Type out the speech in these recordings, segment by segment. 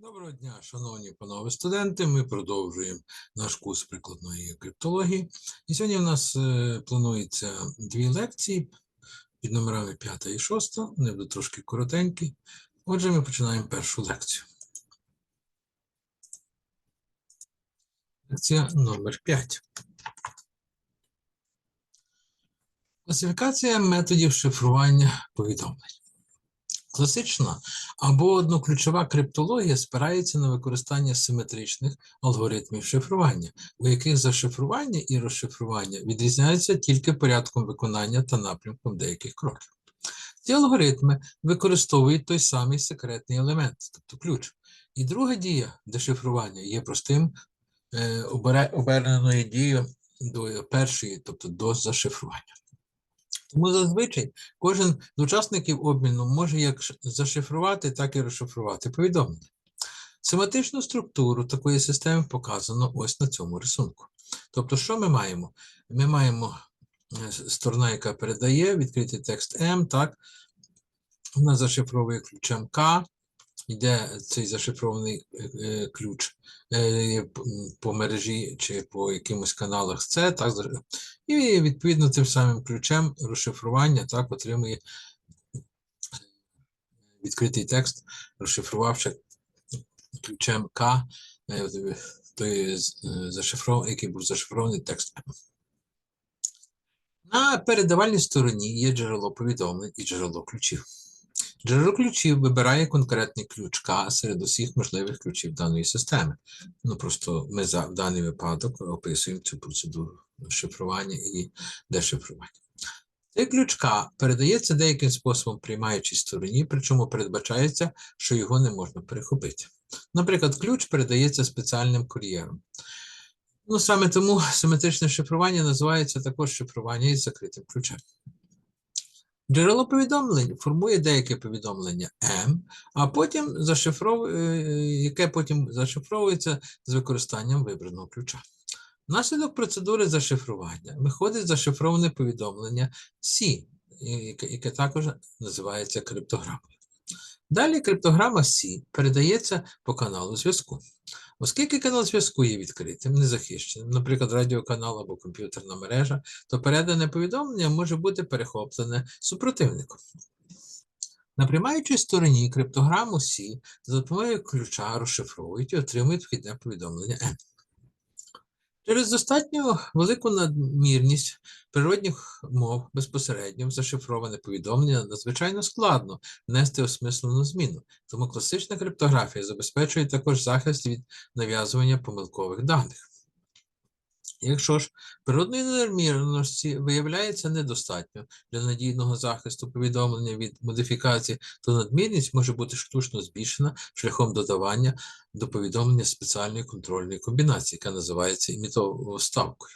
Доброго дня, шановні панове студенти. Ми продовжуємо наш курс прикладної криптології. І сьогодні в нас е, планується дві лекції під номерами 5 і 6. Вони будуть трошки коротенькі. Отже, ми починаємо першу лекцію. Лекція номер 5. Класифікація методів шифрування повідомлень. Класична або одноключова криптологія спирається на використання симетричних алгоритмів шифрування, у яких зашифрування і розшифрування відрізняються тільки порядком виконання та напрямком деяких кроків. Ці алгоритми використовують той самий секретний елемент, тобто ключ. І друга дія дешифрування є простим е, оберненою дією до першої, тобто до зашифрування. Тому зазвичай кожен з учасників обміну може як зашифрувати, так і розшифрувати повідомлення. Семантичну структуру такої системи показано ось на цьому рисунку. Тобто, що ми маємо? Ми маємо е, сторона, яка передає відкритий текст М, так, вона зашифровує ключем К, йде цей зашифрований е, е, ключ е, по мережі чи по якимось каналах С, так, і відповідно цим самим ключем розшифрування так отримує відкритий текст, розшифрувавши ключем К, той з- е, який був зашифрований текст На передавальній стороні є джерело повідомлень і джерело ключів. Джерело ключів вибирає конкретний ключ К серед усіх можливих ключів даної системи. Ну просто ми за в даний випадок описуємо цю процедуру шифрування і дешифрування. Цей ключ К передається деяким способом приймаючій стороні, причому передбачається, що його не можна перехопити. Наприклад, ключ передається спеціальним кур'єром. Ну, саме тому симетричне шифрування називається також шифрування із закритим ключем. Джерело повідомлень формує деяке повідомлення М, а потім зашифровує, яке потім зашифровується з використанням вибраного ключа. Внаслідок процедури зашифрування виходить зашифроване повідомлення С, яке також називається криптограмою. Далі криптограма С передається по каналу зв'язку. Оскільки канал зв'язку є відкритим, незахищеним, наприклад, радіоканал або комп'ютерна мережа, то передане повідомлення може бути перехоплене супротивником. На приймаючій стороні криптограму С за допомогою ключа розшифровують і отримують вхідне повідомлення N. Через достатньо велику надмірність природних мов безпосередньо в зашифроване повідомлення надзвичайно складно внести осмислену зміну, тому класична криптографія забезпечує також захист від нав'язування помилкових даних. Якщо ж природної нермірності виявляється недостатньо для надійного захисту повідомлення від модифікації, то надмірність може бути штучно збільшена шляхом додавання до повідомлення спеціальної контрольної комбінації, яка називається імітовою ставкою.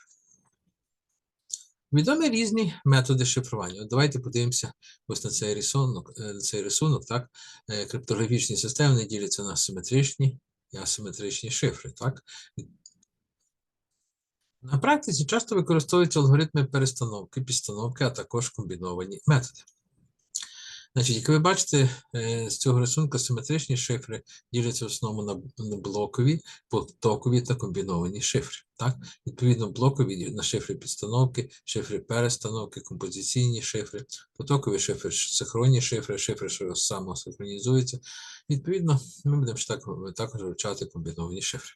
Відомі різні методи шифрування. Давайте подивимося ось на цей рисунок, е, на цей рисунок так? Е, Криптографічні системи діляться на симетричні і асиметричні шифри. Так? На практиці часто використовуються алгоритми перестановки, підстановки, а також комбіновані методи. Значить, як ви бачите, е, з цього рисунку симетричні шифри діляться в основному на, блокові, потокові та комбіновані шифри. Так? Відповідно, блокові на шифри підстановки, шифри перестановки, композиційні шифри, потокові шифри, синхронні шифри, шифри, що самосинхронізуються. Відповідно, ми будемо також вивчати комбіновані шифри.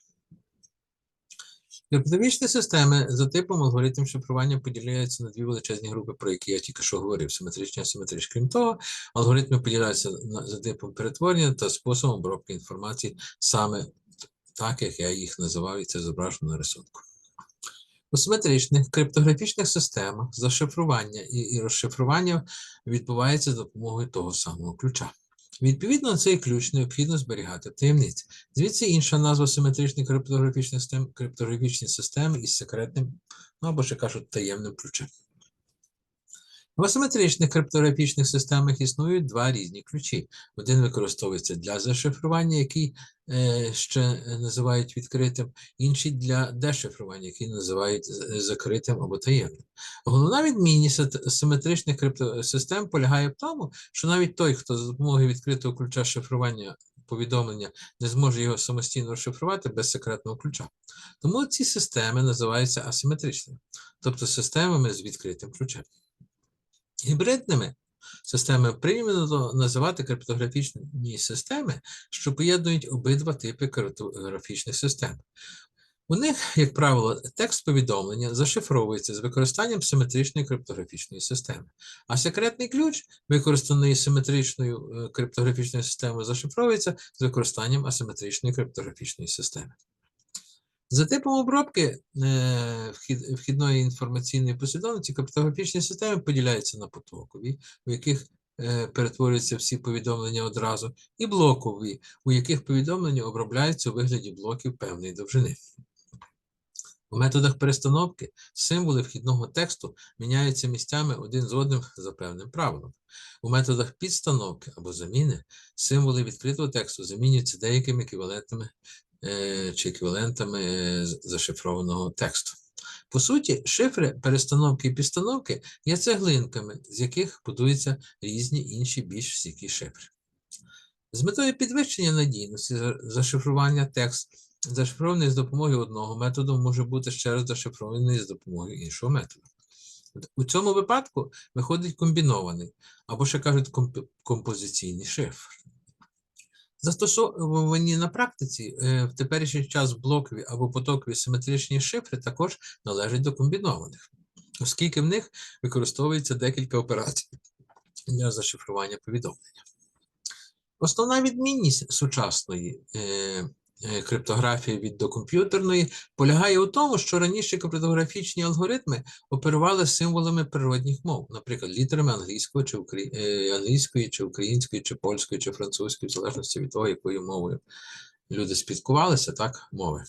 Криптографічні системи за типом алгоритм шифрування поділяються на дві величезні групи, про які я тільки що говорив: симетричні і асиметричні. Крім того, алгоритми поділяються за типом перетворення та способом обробки інформації саме так, як я їх називав, і це зображено на рисунку. У симетричних криптографічних системах зашифрування і розшифрування відбувається за допомогою того самого ключа. Відповідно, цей ключ необхідно зберігати в таємниці. Звідси інша назва симетричних криптографічних систем криптографічні системи із секретним, ну або ще кажуть, таємним ключем. В асиметричних криптографічних системах існують два різні ключі. Один використовується для зашифрування, який е, ще називають відкритим, інший для дешифрування, який називають закритим або таємним. Головна відмінність сит- симетричних криптосистем полягає в тому, що навіть той, хто за допомогою відкритого ключа шифрування повідомлення не зможе його самостійно розшифрувати без секретного ключа. Тому ці системи називаються асиметричними, тобто системами з відкритим ключем. Гібридними системами прийнято називати криптографічні системи, що поєднують обидва типи криптографічних систем. У них, як правило, текст повідомлення зашифровується з використанням симетричної криптографічної системи, а секретний ключ, використаний симетричною е, криптографічною системою, зашифровується з використанням асиметричної криптографічної системи. За типом обробки е, вхід- вхідної інформаційної послідовності криптографічні системи поділяються на потокові, у яких е, перетворюються всі повідомлення одразу, і блокові, у яких повідомлення обробляються у вигляді блоків певної довжини. У методах перестановки символи вхідного тексту міняються місцями один з одним за певним правилом. У методах підстановки або заміни символи відкритого тексту замінюються деякими еквівалентами е, чи еквівалентами е, зашифрованого тексту. По суті, шифри перестановки і підстановки є цеглинками, з яких будуються різні інші більш стійкі шифри. З метою підвищення надійності зашифрування текст, зашифрований з допомогою одного методу, може бути ще раз зашифрований з допомогою іншого методу. У цьому випадку виходить комбінований, або ще кажуть комп- композиційний шифр. Застосовані на практиці е, в теперішній час блокові або потокові симетричні шифри також належать до комбінованих, оскільки в них використовується декілька операцій для зашифрування повідомлення. Основна відмінність сучасної е, криптографії від докомп'ютерної полягає у тому, що раніше криптографічні алгоритми оперували символами природних мов, наприклад, літерами англійського чи украї- е, англійської, чи української, чи польської, чи французької, в залежності від того, якою мовою люди спілкувалися, так, мови.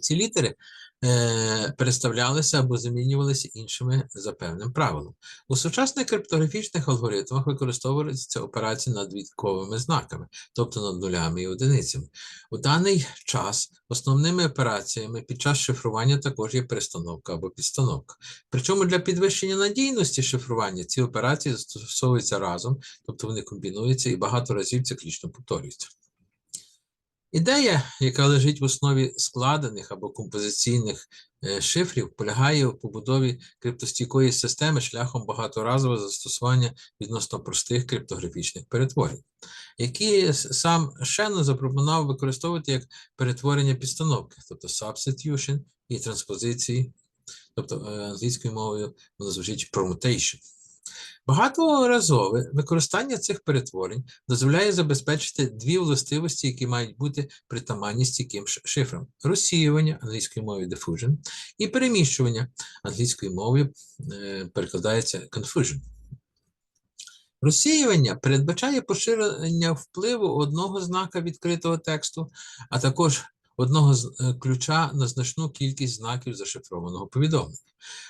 Ці літери е, переставлялися або замінювалися іншими за певним правилом. У сучасних криптографічних алгоритмах використовуються операції над відковими знаками, тобто над нулями і одиницями. У даний час основними операціями під час шифрування також є перестановка або підстановка. Причому для підвищення надійності шифрування ці операції застосовуються разом, тобто вони комбінуються і багато разів циклічно повторюються. Ідея, яка лежить в основі складених або композиційних е, шифрів, полягає в побудові криптостійкої системи шляхом багаторазового застосування відносно простих криптографічних перетворень, які сам Шеннон запропонував використовувати як перетворення підстановки, тобто substitution і транспозиції, тобто е, англійською мовою воно звучить permutation. Багаторазове використання цих перетворень дозволяє забезпечити дві властивості, які мають бути притаманні стійким ш- шифрам: розсіювання англійською мовою diffusion і переміщування англійською мовою е, перекладається confusion. Розсіювання передбачає поширення впливу одного знака відкритого тексту, а також одного з е, ключа на значну кількість знаків зашифрованого повідомлення.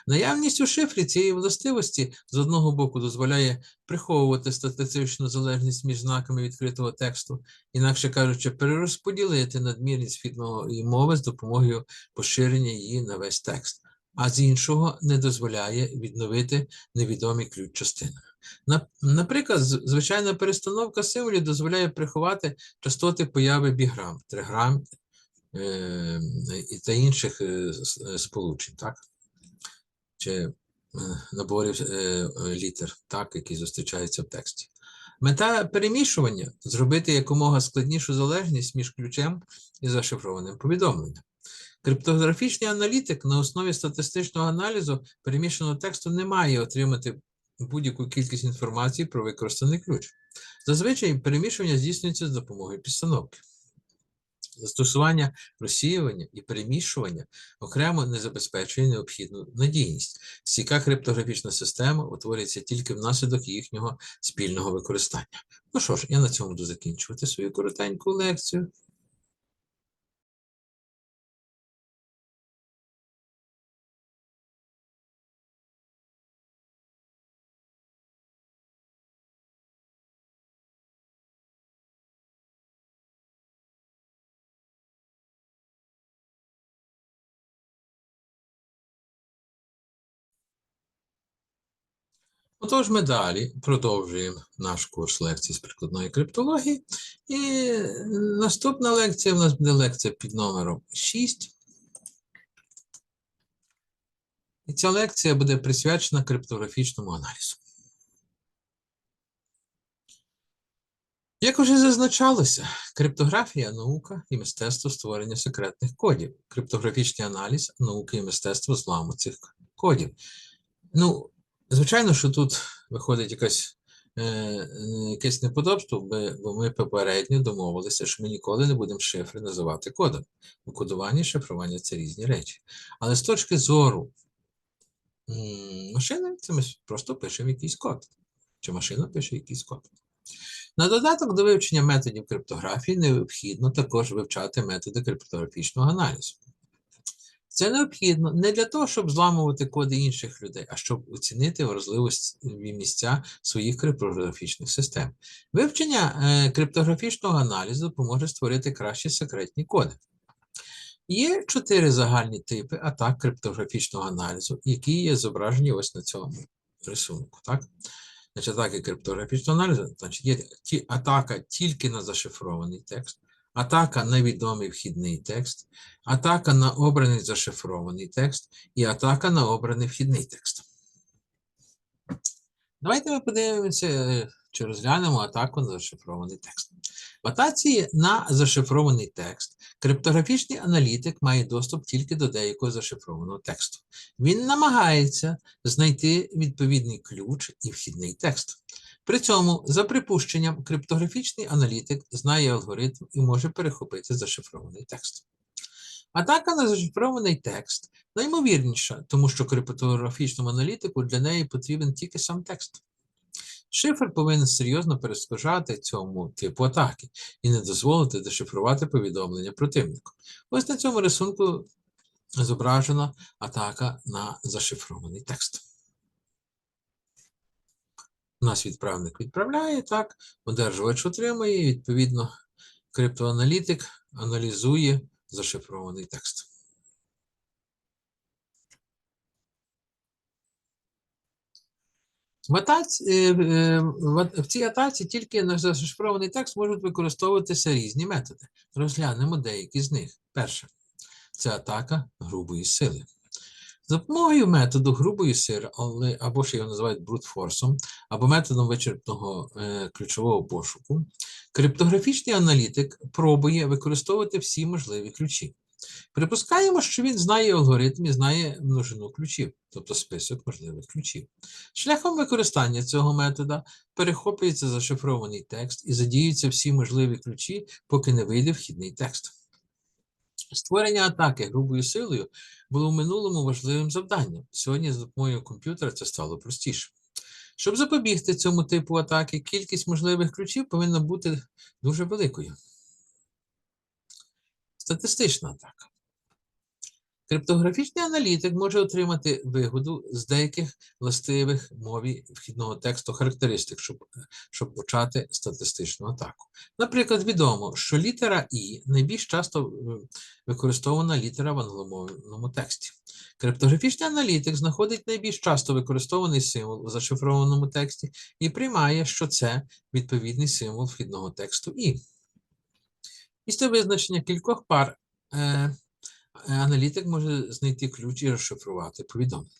Наявність у шифрі цієї властивості з одного боку дозволяє приховувати статистичну залежність між знаками відкритого тексту, інакше кажучи, перерозподілити надмірність вхідної мови з допомогою поширення її на весь текст, а з іншого не дозволяє відновити невідомі ключ частини. Наприклад, звичайна перестановка символів дозволяє приховати частоти появи біграм, триграм та інших е, е, сполучень, так? Чи е, наборів е, е, літер, так, які зустрічаються в тексті. Мета перемішування зробити якомога складнішу залежність між ключем і зашифрованим повідомленням. Криптографічний аналітик на основі статистичного аналізу перемішаного тексту не має отримати будь-яку кількість інформації про використаний ключ. Зазвичай перемішування здійснюється з допомогою підстановки. Застосування розсіювання і перемішування окремо не забезпечує необхідну надійність. Стійка криптографічна система утворюється тільки внаслідок їхнього спільного використання. Ну що ж, я на цьому буду закінчувати свою коротеньку лекцію. Отож, ми далі продовжуємо наш курс лекцій з прикладної криптології, І наступна лекція у нас буде лекція під номером 6. І ця лекція буде присвячена криптографічному аналізу. Як уже зазначалося, криптографія наука і мистецтво створення секретних кодів, криптографічний аналіз науки і мистецтво зламу цих кодів. Ну, звичайно, що тут виходить якась, е, е, якесь неподобство, бо- ми попередньо домовилися, що ми ніколи не будемо шифри називати кодом. Кодування і шифрування це різні речі. Але з точки зору машини, це ми просто пишемо якийсь код. Чи машина пише якийсь код. На додаток до вивчення методів криптографії необхідно також вивчати методи криптографічного аналізу. Це необхідно не для того, щоб зламувати коди інших людей, а щоб оцінити вразливі місця своїх криптографічних систем. Вивчення е, криптографічного аналізу допоможе створити кращі секретні коди. Є чотири загальні типи атак криптографічного аналізу, які є зображені ось на цьому рисунку. Так? Значить, атаки криптографічного аналізу, значить, є атака тільки на зашифрований текст, атака на відомий вхідний текст, атака на обраний зашифрований текст і атака на обраний вхідний текст. Давайте ми подивимося чи розглянемо атаку на зашифрований текст. В атаці на зашифрований текст криптографічний аналітик має доступ тільки до деякого зашифрованого тексту. Він намагається знайти відповідний ключ і вхідний текст. При цьому, за припущенням, криптографічний аналітик знає алгоритм і може перехопити зашифрований текст. Атака на зашифрований текст наймовірніша, тому що криптографічному аналітику для неї потрібен тільки сам текст. Шифр повинен серйозно перешкоджати цьому типу атаки і не дозволити дешифрувати повідомлення противнику. Ось на цьому рисунку зображена атака на зашифрований текст. Нас відправник відправляє, так, одержувач отримує, і відповідно, криптоаналітик аналізує зашифрований текст. Е, е, в цій атаці тільки на зашифрований текст можуть використовуватися різні методи. Розглянемо деякі з них. Перше це атака грубої сили. За допомогою методу грубої сили, але або ще його називають брутфорсом, або методом вичерпного е, ключового пошуку, криптографічний аналітик пробує використовувати всі можливі ключі. Припускаємо, що він знає алгоритм і знає множину ключів, тобто список можливих ключів. Шляхом використання цього метода перехоплюється зашифрований текст і задіюються всі можливі ключі, поки не вийде вхідний текст. Створення атаки грубою силою було в минулому важливим завданням. Сьогодні з допомогою комп'ютера це стало простіше. Щоб запобігти цьому типу атаки, кількість можливих ключів повинна бути дуже великою. Статистична атака. Криптографічний аналітик може отримати вигоду з деяких властивих мові вхідного тексту характеристик, щоб, щоб почати статистичну атаку. Наприклад, відомо, що літера І найбільш часто е, використована літера в англомовному тексті. Криптографічний аналітик знаходить найбільш часто використований символ у зашифрованому тексті і приймає, що це відповідний символ вхідного тексту І. Після визначення кількох пар е, е, аналітик може знайти ключ і розшифрувати повідомлення.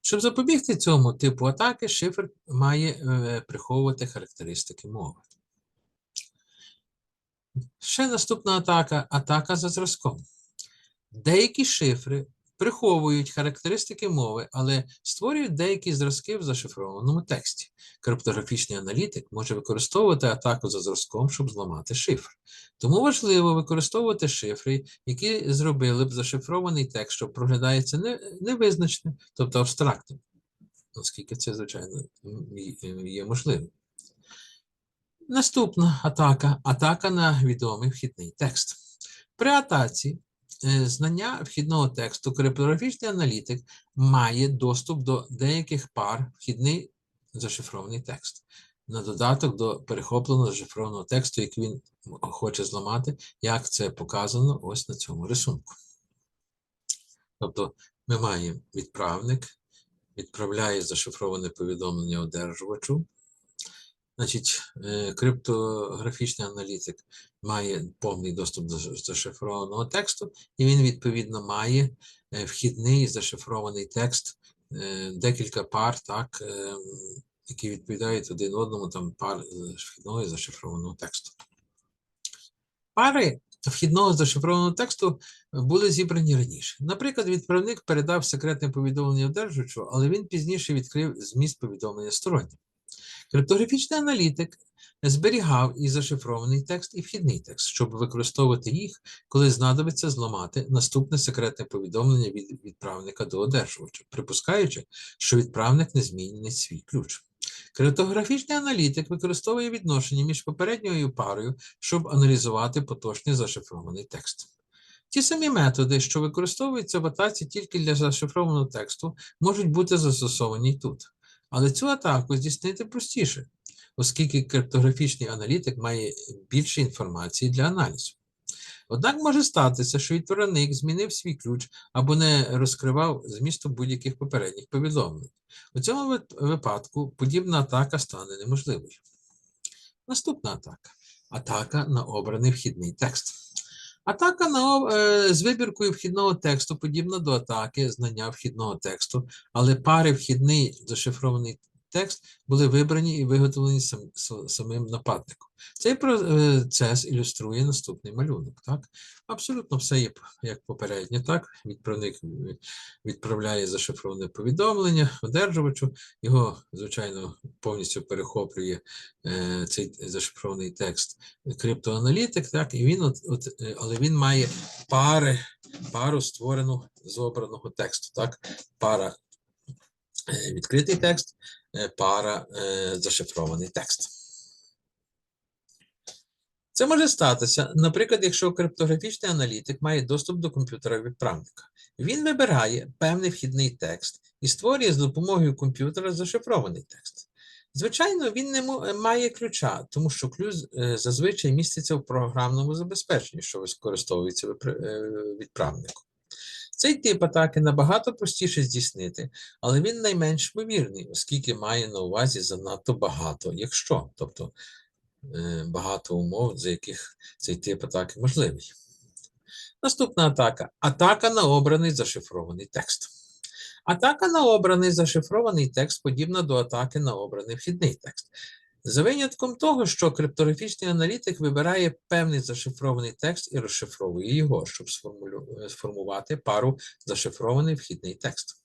Щоб запобігти цьому типу атаки, шифр має е, приховувати характеристики мови. Ще наступна атака атака за зразком. Деякі шифри приховують характеристики мови, але створюють деякі зразки в зашифрованому тексті. Криптографічний аналітик може використовувати атаку за зразком, щоб зламати шифр. Тому важливо використовувати шифри, які зробили б зашифрований текст, що проглядається невизначним, тобто абстрактним, оскільки це, звичайно, є можливим. Наступна атака атака на відомий вхідний текст. При атаці знання вхідного тексту криптографічний аналітик має доступ до деяких пар вхідний зашифрований текст. На додаток до перехопленого зашифрованого тексту, який він хоче зламати, як це показано ось на цьому рисунку. Тобто ми маємо відправник, відправляє зашифроване повідомлення одержувачу. Значить, е, криптографічний аналітик має повний доступ до зашифрованого тексту, і він, відповідно, має е, вхідний зашифрований текст, е, декілька пар, так, які відповідають один одному, там пар вхідного і зашифрованого тексту. Пари вхідного зашифрованого тексту були зібрані раніше. Наприклад, відправник передав секретне повідомлення одержувачу, але він пізніше відкрив зміст повідомлення стороннім. Криптографічний аналітик зберігав і зашифрований текст, і вхідний текст, щоб використовувати їх, коли знадобиться зламати наступне секретне повідомлення від відправника до одержувача, припускаючи, що відправник не змінить свій ключ. Криптографічний аналітик використовує відношення між попередньою парою, щоб аналізувати поточний зашифрований текст. Ті самі методи, що використовуються в атаці тільки для зашифрованого тексту, можуть бути застосовані тут. Але цю атаку здійснити простіше, оскільки криптографічний аналітик має більше інформації для аналізу. Однак може статися, що відправник змінив свій ключ або не розкривав змісту будь-яких попередніх повідомлень. У цьому випадку подібна атака стане неможливою. Наступна атака. Атака на обраний вхідний текст. Атака на, е, з вибіркою вхідного тексту подібна до атаки знання вхідного тексту, але пари вхідний зашифрований текст були вибрані і виготовлені сам, самим нападником. Цей процес ілюструє наступний малюнок. Так? Абсолютно все є як попередньо. Так? Відправник відправляє зашифроване повідомлення одержувачу, його, звичайно, повністю перехоплює е, цей зашифрований текст криптоаналітик, так, і він от, от, е, але він має пари, пару створену з обраного тексту. Так, пара е, відкритий текст, пара е, зашифрований текст. Це може статися, наприклад, якщо криптографічний аналітик має доступ до комп'ютера відправника. Він вибирає певний вхідний текст і створює з допомогою комп'ютера зашифрований текст. Звичайно, він не має ключа, тому що ключ е, зазвичай міститься в програмному забезпеченні, що використовується е, відправником. Цей тип атаки набагато простіше здійснити, але він найменш ймовірний, оскільки має на увазі занадто багато, якщо, тобто е, багато умов, за яких цей тип атаки можливий. Наступна атака атака на обраний зашифрований текст. Атака на обраний зашифрований текст подібна до атаки на обраний вхідний текст. За винятком того, що криптографічний аналітик вибирає певний зашифрований текст і розшифровує його, щоб е, сформувати пару зашифрований вхідний текст.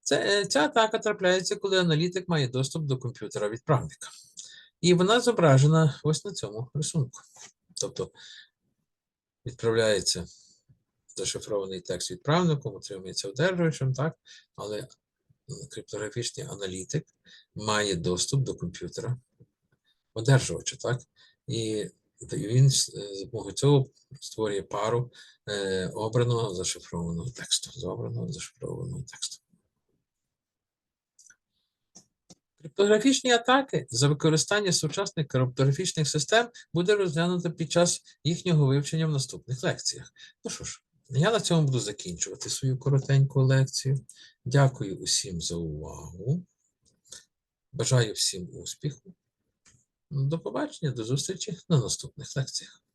Це, ця атака трапляється, коли аналітик має доступ до комп'ютера відправника. І вона зображена ось на цьому рисунку. Тобто відправляється зашифрований текст відправником, отримується одержувачем, так? але криптографічний аналітик має доступ до комп'ютера одержувача, так? І він з допомогою цього створює пару е, обраного зашифрованого тексту. З обраного зашифрованого тексту. Криптографічні атаки за використання сучасних криптографічних систем буде розглянуто під час їхнього вивчення в наступних лекціях. Ну що ж, я на цьому буду закінчувати свою коротеньку лекцію. Дякую усім за увагу. Бажаю всім успіху. До побачення, до зустрічі на наступних лекціях.